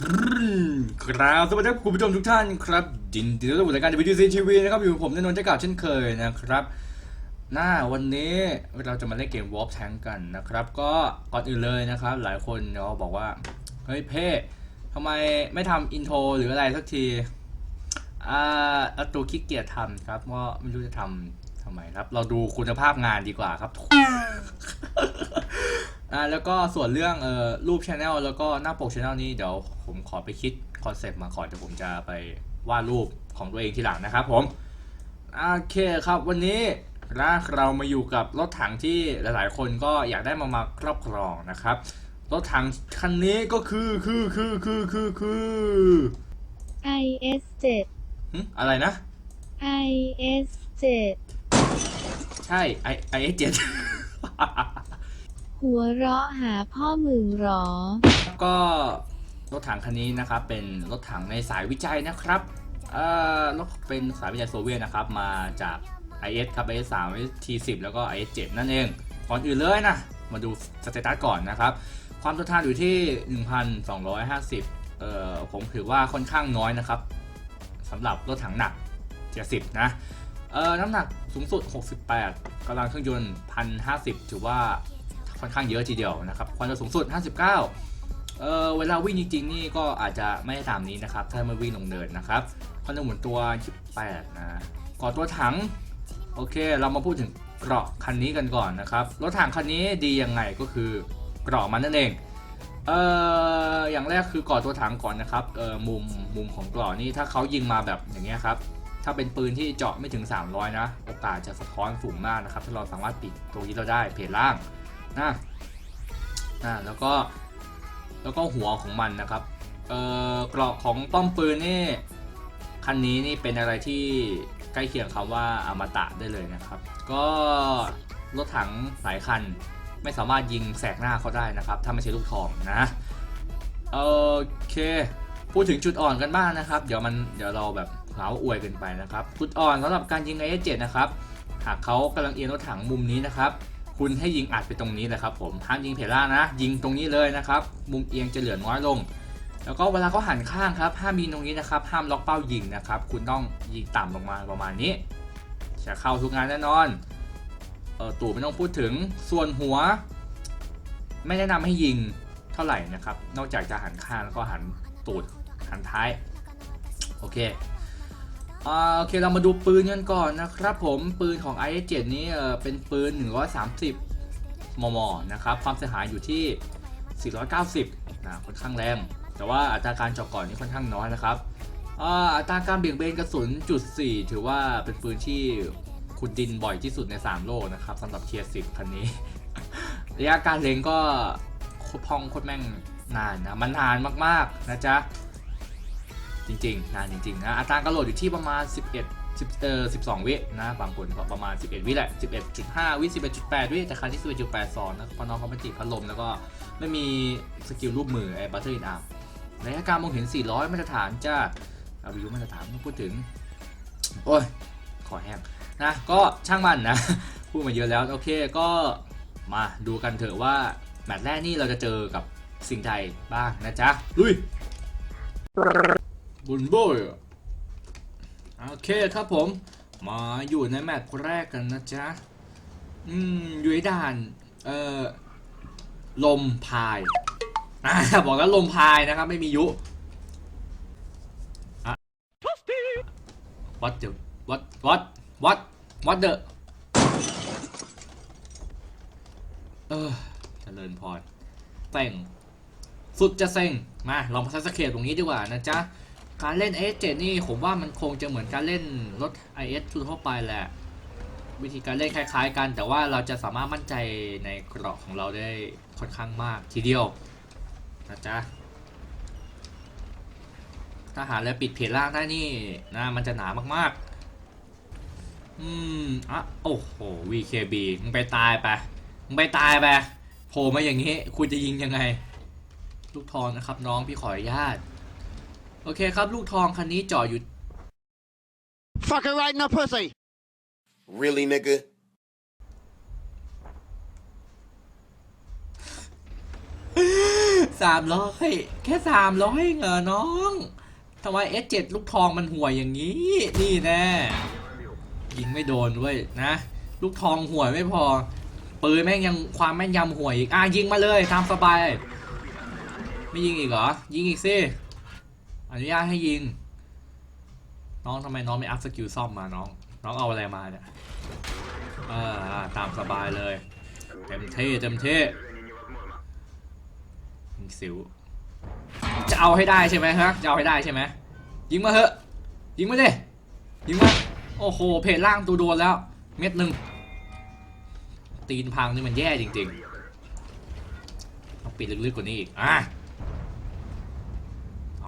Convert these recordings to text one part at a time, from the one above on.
ครับสวัสดีครับคุณผู้ชมทุกท่านครับยินดีต้อนรับสู่รายการวิดีโอซีทีวีนะครับอยู่กับผมนนท์เจ้าเก่าเช่นเคยนะครับหน้าวันนี้เราจะมาเล่นเกม Warp Tank กันนะครับ ก็ก่อนอื่นเลยนะครับ หลายคนเนาะบอกว่า เฮ้ยเพ่ทำไมไม่ทำอินโทรหรืออะไรสักทีอ่าเอาตัวขี้เกียจทำครับว่าไม่รู้จะทำทำไมครับ เราดูคุณภาพงานดีกว่าครับ อ่าแล้วก็ส่วนเรื่องเอ่อรูปช anel แล้วก็หน้าปกช anel นี้เดี๋ยวผมขอไปคิดคอนเซปต์มาก่อนเดี๋ยวผมจะไปวาดรูปของตัวเองทีหลังนะครับผมโอเคครับวันนี้นะเรามาอยู่กับรถถังที่หลายๆ คนก็อยากได้มามาครอบครองนะครับ รถถังคันนี้ก็คือคือคือคือคือคือ IS 7หึอะไรนะ IS 7ใช่ไอไอเอเจ็ด หัวเราะหาพ่อมึงหรอ ก็รถถังคันนี้นะครับเป็นรถถังในสายวิจัยนะครับเอ่อรถเป็นสายวิจัยโซเวียตนะครับมาจาก IS ครับ IS 3 T10 แล้วก็ IS 7นั่นเอง ก่อนอื่นเลยนะ มาดูสเตตัสก่อนนะครับ ความทนทานอยู่ที่ 1,250เอ่อผมถือว่าค่อนข้างน้อยนะครับสำหรับรถถังหนัก 70 นะเอ่อน้ำหนักสูงสุด 68กำลังเครื่องยนต์ 1,050 ถือว่า ค่อนข้างเยอะทีเดียวนะครับความเร็วสูงสุด 59 เออเวลาวิ่งจริงๆนี่ก็อาจจะไม่ได้ตามนี้นะครับ ถ้ามาวิ่งลงเนินนะครับความเร็วหมุนตัว28นะก่อตัวถัง โอเค เรามาพูดถึงเกราะคันนี้กันก่อนนะครับ รถถังคันนี้ดียังไงก็คือเกราะมันนั่นเองเอออย่างแรกคือก่อตัวถังก่อนนะครับเออมุมมุมของเกราะนี่ถ้าเขายิงมาแบบอย่างเงี้ยครับถ้าเป็นปืนที่เจาะไม่ถึง 300 นะ โอกาสจะสะท้อนสูงมากนะครับ ถ้าเราสามารถปิดตรงนี้เราได้เพจล่าง นะนะแล้วก็แล้วก็หัวของมันนะครับเอ่อกราะของป้อมปืนนี่คันนี้นี่เป็นอะไรที่ใกล้เคียงคำว่าอมตะได้เลยนะครับ ก็รถถังหลายคันไม่สามารถยิงแสกหน้าเขาได้นะครับ ถ้าไม่ใช่ลูกทองนะโอเค พูดถึงจุดอ่อนกันบ้างนะครับ เดี๋ยวมันเดี๋ยวเราแบบหาว่าอวยเกินไปนะครับ จุดอ่อนสำหรับการยิงไอเอเจ็ดนะครับ หากเขากำลังเอียงรถถังมุมนี้นะครับ คุณให้ยิงอัดไปตรงนี้เลยครับผมห้ามยิงเพล่านะ ยิงตรงนี้เลยนะครับ มุมเอียงจะเหลือน้อยลง แล้วก็เวลาเขาหันข้างครับห้ามยิงตรงนี้นะครับ ห้ามล็อกเป้ายิงนะครับ คุณต้องยิงต่ำลงมาประมาณนี้จะเข้าทุกงานแน่นอนเออตู่ไม่ต้องพูดถึงส่วนหัว ไม่แนะนำให้ยิงเท่าไหร่นะครับ นอกจากจะหันข้างแล้วก็หันตูดหันท้าย โอเค โอเคเรามาดูปืนกันก่อนนะครับผมปืนของ i อ7นี้เออเป็นปืน 130 มม นะครับ ความเสียหายอยู่ที่ 490นะค่อนข้างแรง แต่ว่าอัตราการเจาะก่อนนี่ค่อนข้างน้อยนะครับอ่าอัตราการเบี่ยงเบนกระสุนจุด4ถือว่าเป็นปืนที่ขุดดินบ่อยที่สุดใน 3 โลกนะครับสำหรับเทียร์10คันนี้ ระยะการเล็งก็โคตรพองโคตรแม่งนานนะมันนานมากๆนะจ๊ะ จริงๆนานจริงๆนะอัตราการโหลดอยู่ที่ประมาณ 11 10เอ่อ12 วินะบางคนก็ประมาณ 11 วิแหละ 11.5 วิ 11.8 วิแต่คันที่ 11.82 นะเพราะน้องเขาไม่ติดพัดลมแล้วก็ไม่มีสกิลรูปมือไอ้บัตเตอร์อินอาร์ระยะการมองเห็น 400 มาตรฐานจ้าอาวิวมาตรฐานพูดถึง โอ้ย ขอแห้งนะ ก็ช่างมันนะ พูดมาเยอะแล้ว โอเคก็มาดูกันเถอะว่า แมตช์แรกนี่เราจะเจอกับสิ่งใดบ้างนะจ๊ะ ลุย บุญโบยโอเคครับผม มาอยู่ในแมตช์แรกกันนะจ๊ะ อืมอยู่ในด่าน เอ่อ ลมพายอ่าบอกแล้วลมพายนะครับ ไม่มียุอะ what the what what what what the เออเจริญพรเซ็งสุดจะเซ็งมาลองมาสักเคตตรงนี้ดีกว่านะจ๊ะ การเล่น S7 นี่ผมว่ามันคงจะเหมือนการเล่นรถ IS ทั่วไปแหละ วิธีการเล่นคล้ายๆกัน แต่ว่าเราจะสามารถมั่นใจในเกรอบของเราได้ค่อนข้างมากทีเดียวนะจ๊ะถ้าหาแล้วปิดเพจล่างได้นี่นะมันจะหนามากๆ อืมอะโอ้โห VKB มึงไปตายไปมึงไปตายไปโผล่มาอย่างนี้คุณจะยิงยังไง ลูกทองนะครับน้องพี่ขออนุญาต โอเคครับ ลูกทองคันนี้จอดอยู่ Fucking right in the pussy. Really, nigga? สสามร้อยแค่สามร้อยเหรอน้องทำไม S7 ลูกทองมันห่วยอย่างนี้ นี่แน่ยิงไม่โดนด้วยนะ ลูกทองห่วยไม่พอ ปืนแม่งยังความแม่นยำห่วยอีก อะยิงมาเลยตามสบาย ไม่ยิงอีกเหรอ ยิงอีกสิ อนุญาตให้ยิง น้องทำไมน้องไม่อัพสกิลซ่อมมาน้อง น้องเอาอะไรมาเนี่ยเอออ่าตามสบายเลย เต็มเท่เต็มเท่ยิงสิว จะเอาให้ได้ใช่ไหมฮะ จะเอาให้ได้ใช่ไหมยิงมาเถอะ ยิงมาดิยิงมา โอ้โห เพจล่างตัวโดนแล้ว เม็ดหนึ่ง ตีนพังนี่มันแย่จริงๆ ต้องปิดลึกๆกว่านี้อีก อะ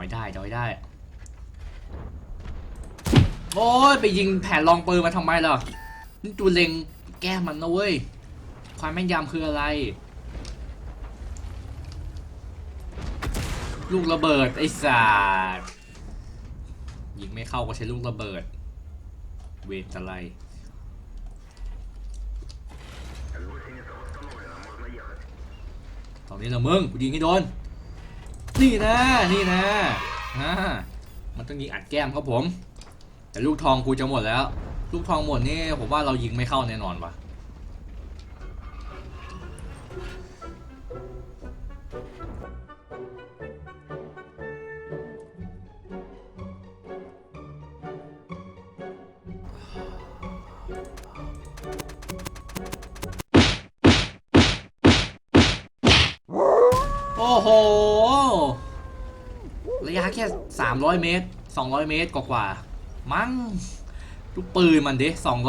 อาให้ได้เอาให้ได้ โอ้ยไปยิงแผ่นรองปืนมาทำไมล่ะนี่ตัวเล็งแก้มันนะเว้ย ความแม่นยำคืออะไร ลูกระเบิด ไอ้สัสยิงไม่เข้าก็ใช้ลูกระเบิด เวทอะไรตอนนี้ละมึงกูยิงให้โดน นี่นะ นี่นะอ่ามันต้องยิงอัดแก้มครับผม แต่ลูกทองกูจะหมดแล้ว ลูกทองหมดนี่ผมว่าเรายิงไม่เข้าแน่นอนว่ะ 300 เมตร 200 เมตรกว่าๆมั้งลูกปืนมันดิ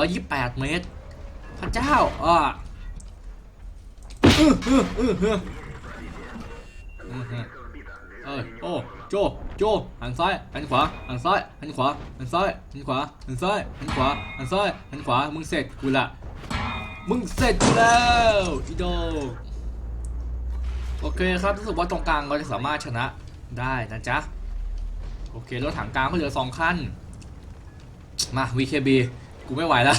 228 เมตร พระเจ้าอะอื้ออื้ออื้ออื้ออื้ออื้อเอ้ยโอ้โจโจหันซ้ายหันขวาหันซ้ายหันขวาหันซ้ายหันขวาหันซ้ายหันขวาหันซ้ายหันขวามึงเสร็จกูละมึงเสร็จกูแล้วอีโดโอเคครับรู้สึกว่าตรงกลางเราจะสามารถชนะได้นะจ๊ะ โอเครถถังกลางก็เหลือสองคันมา VKB กูไม่ไหวแล้ว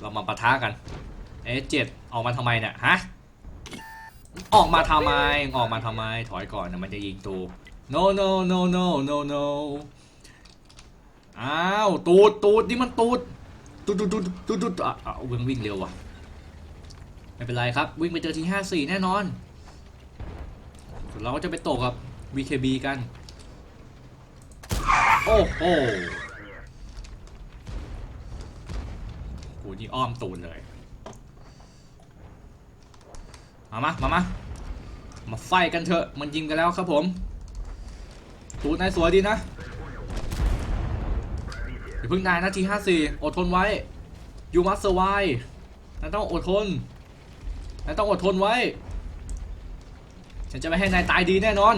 เรามาปะทะกัน A7 ออกมาทำไมเนี่ยฮะออกมาทำไมออกมาทำไมถอยก่อนนะมันจะยิงตู no no no no no no อ้าวตูดตูดนี่มันตูดตูดตูดตูดตูดตูดอะอะวิ่งวิ่งเร็วว่ะไม่เป็นไรครับ วิ่งไปเจอที54แน่นอนส่วนเราก็จะไปตกกับ VKB กัน โอ้โหกูนี่อ้อมตูนเลย มามามามามาไฟกันเถอะ มันยิงกันแล้วครับผม ตูนนายสวยดีนะอย่าเพิ่งนายนาที54อดทนไว้ you must survive นายต้องอดทนนายต้องอดทนไว้ ฉันจะไม่ให้นายตายดีแน่นอน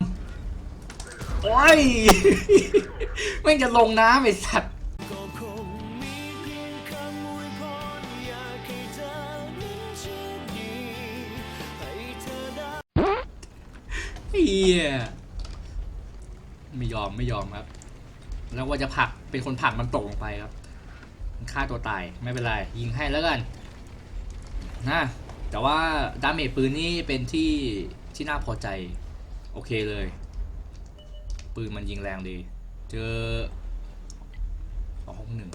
โอ้ยไม่จะลงน้ำไอสัตว์เยงคำอวยพรอยากให้เธอนั้นโชคดีให้เธอได้เฮียไม่ยอมไม่ยอมครับ แล้วว่าจะผลักเป็นคนผลักมันตกลงไปครับฆ่าตัวตายไม่เป็นไร ยิงให้แล้วกันนะแต่ว่าดาเมจปืนนี่เป็นที่ที่น่าพอใจ โอเคเลย ปืนมันยิงแรงดี เจอสองหนึ่ง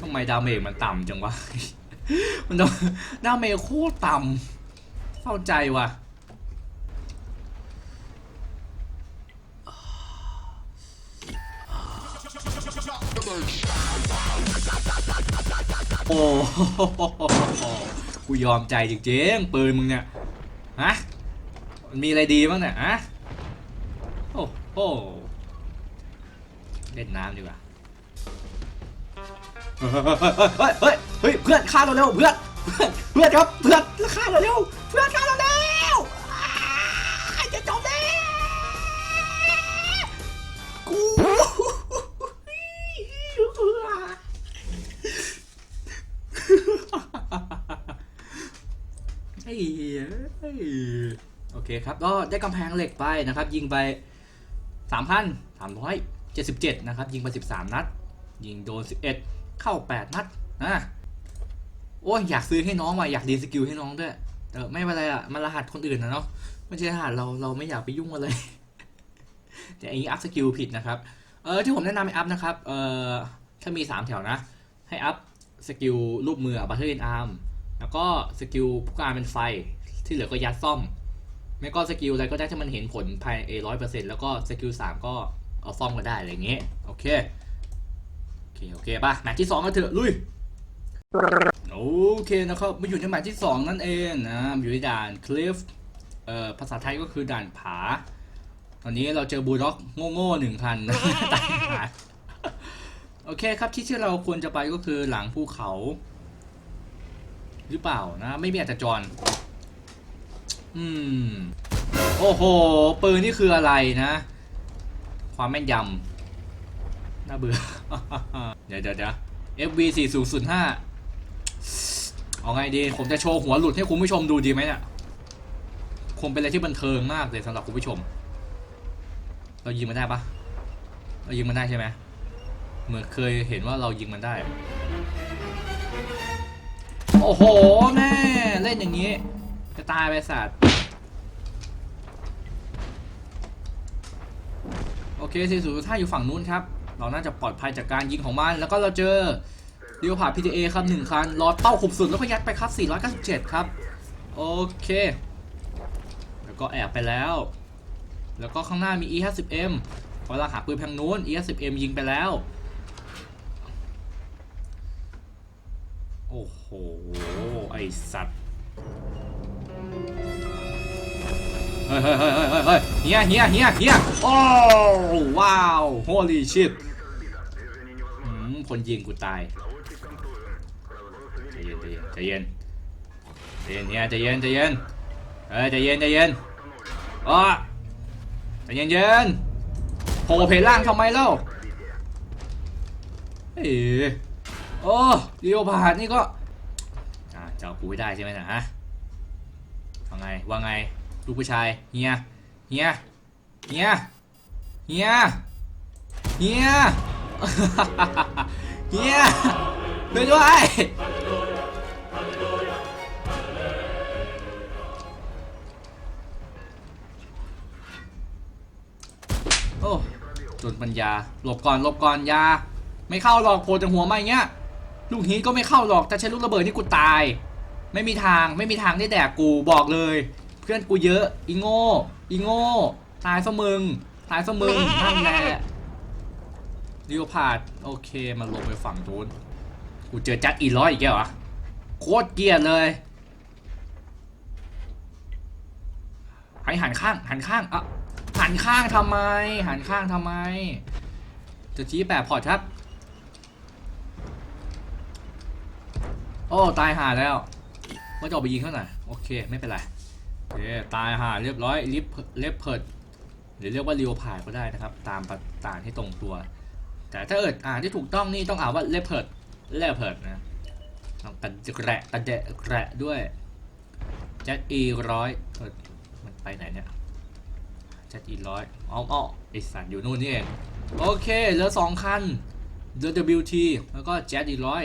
ทำไมดาเมจมันต่ำจังวะ มันดาดาเมจโคตรต่ำเข้าใจว่ะ โอ้โหกูยอมใจจริงๆปืนมึงเนี่ยฮะมันมีอะไรดีบ้างเนี่ยฮะโอ้โหเล่นน้ำดีกว่าเฮ้ยเฮ้ยเฮ้ยเพื่อนฆ่าเราเร็วเพื่อนเพื่อนเพื่อนครับเพื่อนฆ่าเราเร็วเพื่อนฆ่าเรา เคครับ ก็ได้กำแพงเหล็กไปนะครับ ยิงไป 3,377 นะครับ ยิงไป 13 นัด ยิงโดน 11 เข้าแปดนัดนะโอ้ยอยากซื้อให้น้องว่ะอยากดีสกิลให้น้องด้วยแต่ไม่เป็นไรอะมันรหัสคนอื่นนะเนาะไม่ใช่รหัสเราเราไม่อยากไปยุ่งกันเลย แต่อันนี้อัพสกิลผิดนะครับเออที่ผมแนะนำให้อัพนะครับเออถ้ามี 3 แถวนะ ให้อัพสกิลรูปมือบัตเทอร์เอ็นอาร์มแล้วก็สกิลผู้การเป็นไฟที่เหลือก็ยัดซ่อม ไม่ก็สกิลอะไรก็ได้ที่มันเห็นผลภายในร้อยเปอร์เซ็นต์แล้วก็สกิลสามก็เอาซ่อมก็ได้อะไรเงี้ยโอเคโอเคโอเคป่ะแมตช์ที่2กันเถอะลุยโอเคนะครับมาอยู่ในแมตช์ที่2นั่นเองนะอยู่ในด่านคลิฟเอ่อภาษาไทยก็คือด่านผา ตอนนี้เราเจอบูลด็อกโง่ๆหนึ่งพันตายหาโอเคครับที่ที่เราควรจะไปก็คือหลังภูเขา หรือเปล่านะ ไม่มีอาจจะจร อืม โอ้โห ปืนนี่คืออะไรนะ ความแม่นยำ น่าเบื่อ เดี๋ยวเดี๋ยวเดี๋ยว FV 4 0 0 5เอาไงดี ผมจะโชว์หัวหลุดให้คุณผู้ชมดูดีไหมเนี่ยคงเป็นอะไรที่บันเทิงมากเลยสำหรับคุณผู้ชม เรายิงมันได้ปะเรายิงมันได้ใช่ไหมเหมือนเคยเห็นว่าเรายิงมันได้ โอ้โหแม่เล่นอย่างนี้ จะตายไปสัตว์ โอเคสี่ศูถ้าอยู่ฝั่งนู้นครับ เราน่าจะปลอดภัยจากการยิงของมัน แล้วก็เราเจอเดียวผ่า PTA ครับหนึ่งคันรอเป้าขุมสุดแล้วก็ยัดไปครับ 497 ครับ โอเค แล้วก็แอบไปแล้ว แล้วก็ข้างหน้ามี E50M พอเราหาปืนทางนู้น E50M ยิงไปแล้ว โอ้โห ไอสัตว์ เฮ้ยเฮ้ยเฮ้ยเฮ้ยเฮ้ยเฮ้ยเฮียเฮียเฮียเฮียโอ้ว้าว holy shit อืมคนยิงกูตายใจเย็นใจเย็นใจเย็นเย็นเฮียใจเย็นใจเย็นเอ้ยใจเย็นใจเย็นอ๋อใจเย็นเย็นโผล่เพล่างทำไมเล่าเอ้ยโอ้เดียวผ่านนี่ก็จะเอากูไม่ได้ใช่ไหมนะฮะ ว่าไงว่าไงลูกผู้ชายเฮียเฮียเฮียเฮียเฮียเฮียช่วยด้วยโอ้จนปัญญาหลบก่อนหลบก่อนยา ไม่เข้าหรอกโผล่จากหัวมาอย่างเงี้ยลูกฮีก็ไม่เข้าหรอกแต่ใช้ลูกระเบิดนี่กูตาย ไม่มีทางไม่มีทางได้แดกกูบอกเลย เพื่อนกูเยอะ อีโง่อีโง่ตายซะมึงตายซะมึงนั่นแหละดิโอพาดโอเคมันลงไปฝั่งนู้นกูเจอจัดอีร้อยอีกแล้วเหรอโคตรเกลียดเลยให้หันข้างหันข้างอะหันข้างทำไม หันข้างทำไม จะชี้แบบพอร์ตครับ โอ้ ตายห่าแล้ว ว่าจะออกไปยิงเขาหน่อยโอเค ไม่เป็นไรโอเคตายห่าเรียบร้อยลิฟเลฟเพิร์ดหรือเรียกว่าเรียวผายก็ได้นะครับ ตามประตานให้ตรงตัว แต่ถ้าเอิดอ่านที่ถูกต้องนี่ต้องอ่านว่าเลฟเพิร์ดเลฟเพิร์ดนะต้องตัดแกระตัดแกระด้วยแจ็คอีร้อยเออมันไปไหนเนี่ยแจ็คอีร้อยอ๋ออ๋อไอสัตว์อยู่นู่นนี่เองโอเคเหลือสองคันเรือ WT แล้วก็แจ็คอีร้อย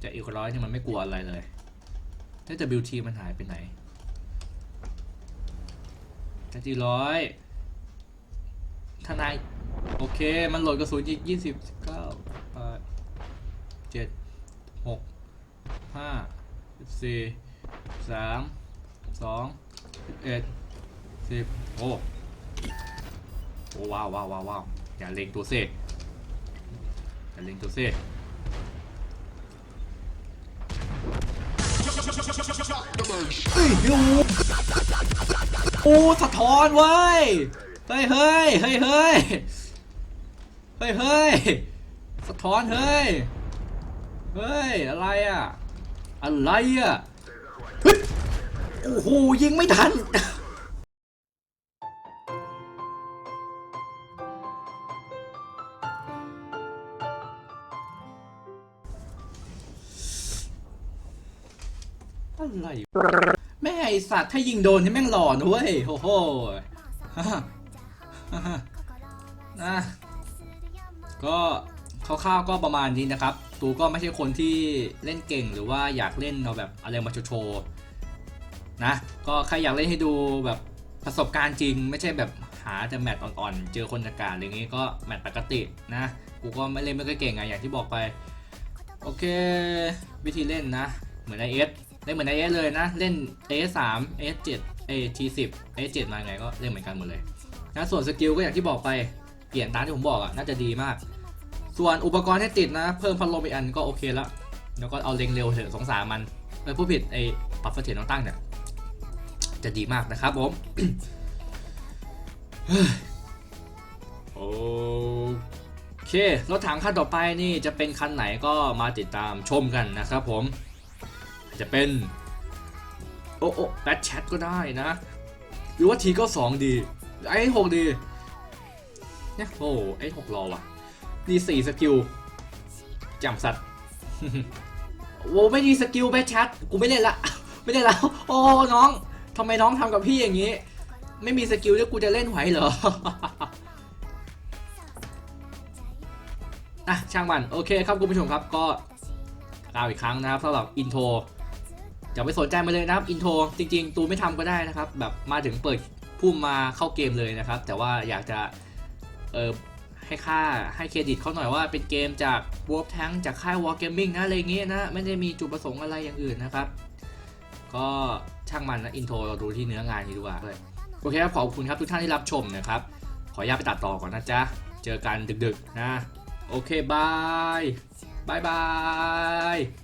แจ็คอีร้อยนี่มันไม่กลัวอะไรเลย ถ้า WT มันหายไปไหนแจ็คจีร้อยทนาย โอเค มันโหลดกระสุนอีกยี่สิบเก้าแปดเจ็ดหกห้าสี่สามสองเอ็ดสิบโอ้โอ้ว้าวว้าวว้าวว้าวอย่าเล็งตัวเซ่อย่าเล็งตัวเซ่ เฮ้ยโอ้โอ้สะท้อนเว้ย เฮ้ยเฮ้ยเฮ้ยเฮ้ยเฮ้ยเฮ้ยสะท้อนเฮ้ย เฮ้ย อะไรอะ อะไรอะโอ้โหยิงไม่ทัน อะไรแม่ไอสัตว์ถ้ายิงโดนนี่แม่งหล่อนะเว้ยโอ้โหฮ่าฮ่าฮ่านะก็คร่าวๆก็ประมาณนี้นะครับ ตูก็ไม่ใช่คนที่เล่นเก่งหรือว่าอยากเล่นเอาแบบอะไรมาโชว์ๆนะ ก็ใครอยากเล่นให้ดูแบบประสบการณ์จริง ไม่ใช่แบบหาแต่แมตช์อ่อนๆ เจอคนอากาศอะไรอย่างงี้ก็แมตช์ปกตินะ กูก็ไม่เล่นไม่ค่อยเก่งอะอย่างที่บอกไป โอเค วิธีเล่นนะ เหมือน IS เอส ล่นเหมือน IS เลยนะ เล่น AS3 AS7 AT10 AS7 มาไงก็เล่นเหมือนกันหมดเลยนะส่วนสกิลก็อย่างที่บอกไปเปลี่ยนตามที่ผมบอกอะน่าจะดีมาก ส่วนอุปกรณ์ให้ติดนะ เพิ่มพัดลมอีกอันก็โอเคแล้วแล้วก็เอาเล็งเร็วเถอะสงสารมันเออผู้ผิดไอ้ปรับเสถียรน้องตั้งเนี่ยจะดีมากนะครับผมโอเครถถังคันต่อไปนี่จะเป็นคันไหนก็มาติดตามชมกันนะครับผม จะเป็น โอ้โอ้แบทแชทก็ได้นะ หรือว่าทีก็สองดี ไอ้หกดีเนี่ยโอ้ไอ้หกรอว่ะดีสี่สกิลจำสัตว์โว้ไม่ดีสกิลแบทแชทกูไม่เล่นละ ไม่เล่นแล้ว โอ้น้องทำไมน้องทำกับพี่อย่างนี้ ไม่มีสกิลแล้วกูจะเล่นไหวเหรออะช่างมัน โอเคครับคุณผู้ชมครับก็กล่าวอีกครั้งนะครับสำหรับอินโทร อย่าไปสนใจมาเลยนะครับอินโทรจริง ๆ ตูไม่ทำก็ได้นะครับ แบบมาถึงเปิดพุ่มมาเข้าเกมเลยนะครับ แต่ว่าอยากจะเออให้ค่าให้เครดิตเขาหน่อยว่าเป็นเกมจาก w o r p Tank จากค่าย War Gaming นะอะไรอย่างงี้นะไม่ได้มีจุดประสงค์อะไรอย่างอื่นนะครับ ก็ช่างมันนะอินโทรเราดูที่เนื้องานนี้ดีกว่าเลยโอเคครับขอบคุณครับทุกท่านที่รับชมนะครับ ขออนุญาตไปตัดต่อก่อนนะจ๊ะ เจอกันดึกๆนะ โอเคบายบายบาย